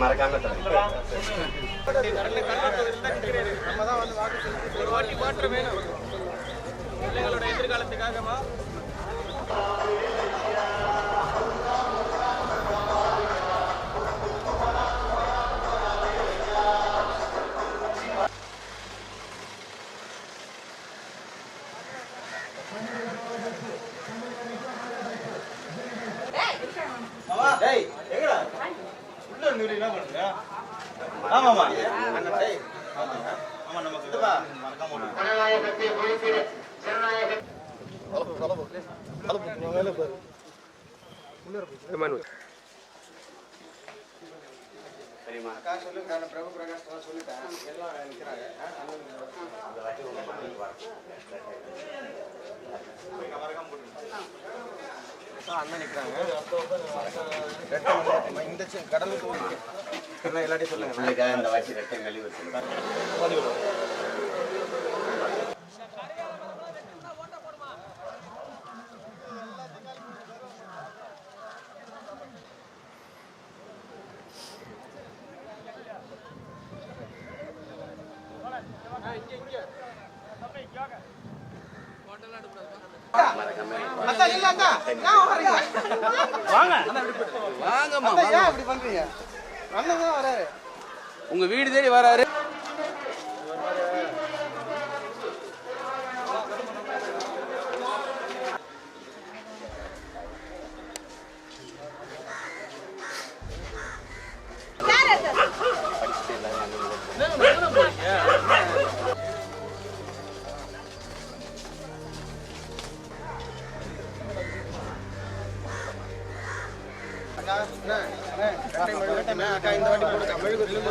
மறக்காம ஒரு வாட்டி எதிர்காலத்துக்காகமா உள்ள என்ன பண்ணுங்க ஆமாமா ஆமா ஆமா நமக்கு இதுவா சரிம்மா அக்கா சொல்லுங்க பிரபு பிரகாஷ் சொல்லிட்டேன் எல்லாம் நிற்கிறாங்க அண்ணன் நிற்கிறாங்க இந்த சி- கடலுக்கு எல்லாத்தையும் சொல்லுங்க இந்த வாட்சி ரெட்டை மறக்காம அக்கா இல்ல அக்கா ஏன் வரீங்க வாங்கம்மா ஏன் இப்படி பண்றீங்க? அண்ணன் தான் வராரு. உங்க வீடு தேடி வராரு. படிச்சுட்டு அக்கா அண்ணா, அக்கா இந்த வாட்டி போடுங்க மெழுகு மெழுகு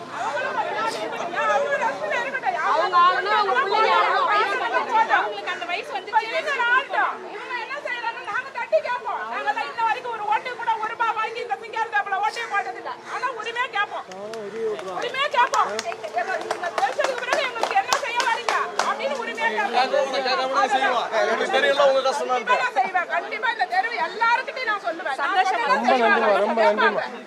கண்டிப்பா இந்த தெருவு எல்லாருக்கிட்டையும் நான் சொல்லுவேன். ரொம்ப நன்றிமா ரொம்ப நன்றிமா